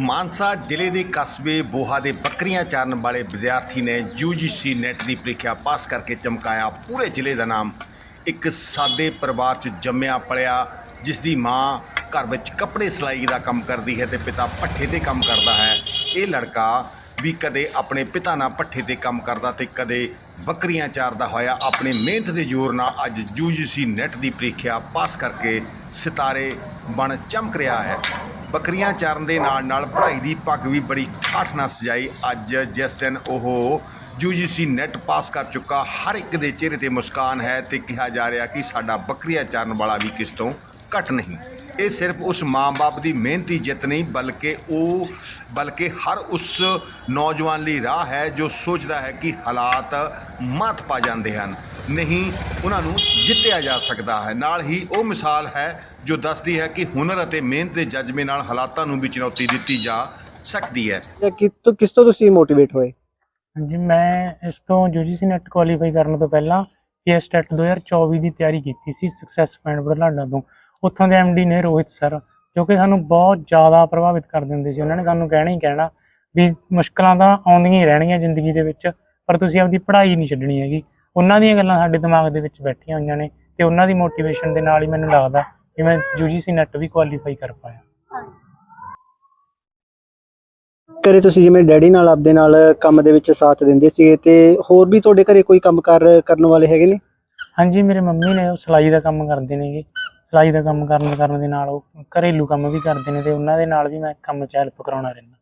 ਮਾਨਸਾ ਜ਼ਿਲ੍ਹੇ ਦੇ ਕਸਬੇ ਬੋਹਾ ਦੇ ਬੱਕਰੀਆਂ ਚਾਰਨ ਵਾਲੇ ਵਿਦਿਆਰਥੀ ਨੇ UGC ਨੈਟ ਦੀ ਪ੍ਰੀਖਿਆ ਪਾਸ ਕਰਕੇ ਚਮਕਾਇਆ ਪੂਰੇ ਜ਼ਿਲ੍ਹੇ ਦਾ ਨਾਮ। ਇੱਕ ਸਾਦੇ ਪਰਿਵਾਰ 'ਚ ਜੰਮਿਆ ਪਲਿਆ, ਜਿਸ ਦੀ ਮਾਂ ਘਰ ਵਿੱਚ ਕੱਪੜੇ ਸਿਲਾਈ ਦਾ ਕੰਮ ਕਰਦੀ ਹੈ ਤੇ ਪਿਤਾ ਪੱਠੇ ਤੇ ਕੰਮ ਕਰਦਾ ਹੈ। ਇਹ ਲੜਕਾ ਵੀ ਕਦੇ ਆਪਣੇ ਪਿਤਾ ਨਾਲ ਪੱਠੇ ਤੇ ਕੰਮ ਕਰਦਾ ਤੇ ਕਦੇ ਬੱਕਰੀਆਂ ਚਾਰਦਾ ਹੋਇਆ ਆਪਣੇ ਮਿਹਨਤ ਦੇ ਜ਼ੋਰ ਨਾਲ ਅੱਜ UGC ਨੈਟ ਦੀ ਪ੍ਰੀਖਿਆ ਪਾਸ ਕਰਕੇ ਸਿਤਾਰੇ ਬਣ ਚਮਕ ਰਿਹਾ ਹੈ। ਬੱਕਰੀਆਂ ਚਾਰਨ ਦੇ ਨਾਲ ਨਾਲ ਪੜ੍ਹਾਈ ਦੀ ਪੱਗ ਵੀ ਬੜੀ ਠਾਠ ਨਾਲ ਸਜਾਈ। ਅੱਜ ਜਿਸ ਦਿਨ ਉਹ UGC ਨੈਟ ਪਾਸ ਕਰ ਚੁੱਕਾ, ਹਰ ਇੱਕ ਦੇ ਚਿਹਰੇ ਤੇ ਮੁਸਕਾਨ ਹੈ ਤੇ ਕਿਹਾ ਜਾ ਰਿਹਾ ਕਿ ਸਾਡਾ ਬੱਕਰੀਆਂ ਚਾਰਨ ਵਾਲਾ ਵੀ ਕਿਸ ਤੋਂ ਘੱਟ ਨਹੀਂ। ਇਹ ਸਿਰਫ ਉਸ ਮਾਂ-ਬਾਪ ਦੀ ਮਿਹਨਤੀ ਜਿੱਤ ਨਹੀਂ, ਬਲਕਿ ਉਹ, ਬਲਕਿ ਹਰ ਉਸ ਨੌਜਵਾਨ ਲਈ ਰਾਹ ਹੈ ਜੋ ਸੋਚਦਾ ਹੈ ਕਿ ਹਾਲਾਤ ਮਾਤ ਪਾ ਜਾਂਦੇ ਹਨ। ਨਹੀਂ ਉਹਨਾਂ ਨੂੰ ਜਿੱਤਿਆ ਜਾ ਸਕਦਾ ਹੈ। ਨਾਲ ਹੀ ਉਹ ਮਿਸਾਲ ਹੈ ਜੋ ਦੱਸਦੀ ਹੈ ਕਿ ਹੁਨਰ ਅਤੇ ਮਿਹਨਤ ਦੇ ਜਜ਼ਬੇ ਨਾਲ ਹਾਲਾਤਾਂ ਨੂੰ ਵੀ ਚੁਣੌਤੀ ਦਿੱਤੀ ਜਾ ਸਕਦੀ ਹੈ। ਜਾਂ ਕਿ ਤੋਂ ਕਿਸ ਤੋਂ ਤੁਸੀਂ ਮੋਟੀਵੇਟ ਹੋਏ? ਹਾਂਜੀ ਮੈਂ ਇਸ ਤੋਂ ਯੂਜੀਸੀ ਨੈਟ ਕੁਆਲੀਫਾਈ ਕਰਨ ਤੋਂ ਪਹਿਲਾਂ ਪੀਐਸ ਟੈਟ 2024 ਦੀ ਤਿਆਰੀ ਕੀਤੀ ਸੀ ਸਕਸੈਸ ਪੁਆਇੰਟ ਬਰਲਾਡਾ ਤੋਂ। ਉੱਥੋਂ ਦੇ ਐਮਡੀ ਨੇ ਰੋਹਿਤ ਸਰ ਜੋ ਕਿ ਸਾਨੂੰ ਬਹੁਤ ਜ਼ਿਆਦਾ ਪ੍ਰਭਾਵਿਤ ਕਰਦੇ ਹੁੰਦੇ ਸੀ। ਉਹਨਾਂ ਨੇ ਸਾਨੂੰ ਕਹਿਣਾ ਹੀ ਕਹਿਣਾ ਵੀ ਮੁਸ਼ਕਲਾਂ ਤਾਂ ਆਉਂਦੀਆਂ ਹੀ ਰਹਿਣਗੀਆਂ ਜ਼ਿੰਦਗੀ ਦੇ ਵਿੱਚ ਪਰ ਤੁਸੀਂ ਆਪਦੀ ਪੜ੍ਹਾਈ ਨਹੀਂ ਛੱਡਣੀ ਹੈਗੀ। ਉਹਨਾਂ ਦੀਆਂ ਗੱਲਾਂ ਸਾਡੇ ਦਿਮਾਗ ਦੇ ਵਿੱਚ ਬੈਠੀਆਂ ਹੋਈਆਂ ਨੇ ਤੇ ਉਹਨਾਂ ਦੀ ਮੋਟੀਵੇਸ਼ਨ ਦੇ ਨਾਲ ਹੀ ਮੈਨੂੰ ਲੱਗਦਾ ਕਿ ਮੈਂ ਯੂਜੀਸੀ ਨੈਟ ਵੀ ਕੁਆਲੀਫਾਈ ਕਰ ਪਾਇਆ। ਘਰੇ ਤੁਸੀਂ ਜਿਵੇਂ ਡੈਡੀ ਨਾਲ ਆਪਦੇ ਨਾਲ ਕੰਮ ਦੇ ਵਿੱਚ ਸਾਥ ਦਿੰਦੇ ਸੀਗੇ ਤੇ ਹੋਰ ਵੀ ਤੁਹਾਡੇ ਘਰੇ ਕੋਈ ਕੰਮ ਕਰ ਕਰਨ ਵਾਲੇ ਹੈਗੇ ਨੇ? ਹਾਂਜੀ ਮੇਰੇ ਮੰਮੀ ਨੇ ਉਹ ਸਿਲਾਈ ਦਾ ਕੰਮ ਕਰਦੇ ਨੇਗੇ ਸਿਲਾਈ ਦਾ ਕੰਮ ਕਰਨ ਕਰਨ ਦੇ ਨਾਲ ਉਹ ਘਰੇਲੂ ਕੰਮ ਵੀ ਕਰਦੇ ਨੇ ਤੇ ਉਹਨਾਂ ਦੇ ਨਾਲ ਵੀ ਮੈਂ ਕੰਮ ਚ ਹੈਲਪ ਕਰਾਉਣਾ ਰਹਿੰਦਾ।